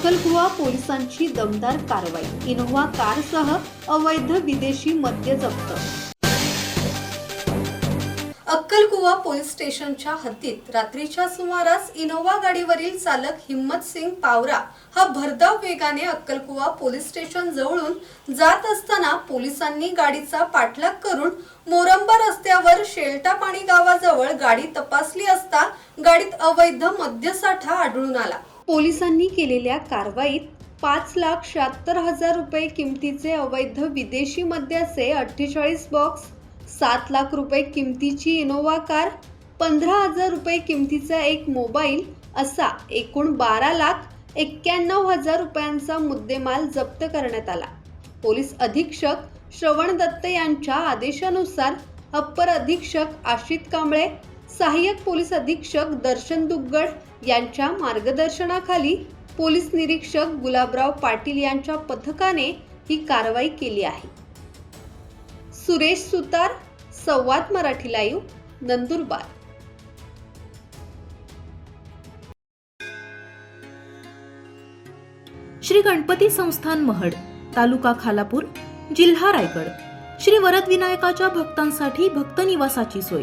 अक्कलकुवा पोलिसांची दमदार कारवाई. इनोव्हा कारसह अवैध विदेशी मद्य जप्त. अक्कलकुवा पोलीस स्टेशनच्या हद्दीत रात्रीच्या सुमारास इनोव्हा गाडीवरील चालक हिम्मत सिंग पावरा हा भरधाव वेगाने अक्कलकुवा पोलीस स्टेशन जवळून जात असताना पोलिसांनी गाडीचा पाठलाग करून मोरंबा रस्त्यावर शेलटापाणी गावाजवळ गाडी तपासली असता गाडीत अवैध मद्यसाठा आढळून आला. पोलिसांनी केलेल्या कारवाईत पाच लाख शहात्तर हजार रुपये किमतीचे अवैध विदेशी मद्याचे अठ्ठेचाळीस बॉक्स सात लाख रुपये किमतीची इनोवा कार पंधरा हजार रुपये किमतीचा एक मोबाईल असा एकूण बारा लाख एक्क्याण्णव हजार रुपयांचा मुद्देमाल जप्त करण्यात आला. पोलीस अधीक्षक श्रवण दत्त यांच्या आदेशानुसार अप्पर अधीक्षक आशित कांबळे सहाय्यक पोलीस अधीक्षक दर्शन दुग्गड यांच्या मार्गदर्शनाखाली पोलीस निरीक्षक गुलाबराव पाटील यांच्या पथकाने ही कारवाई केली आहे. सुरेश सुतार संवाद मराठी लाईव्ह नंदुरबार. श्री गणपती संस्थान महड तालुका खालापूर जिल्हा रायगड. श्री वरदविनायकाच्या भक्तांसाठी भक्त निवासाची सोय.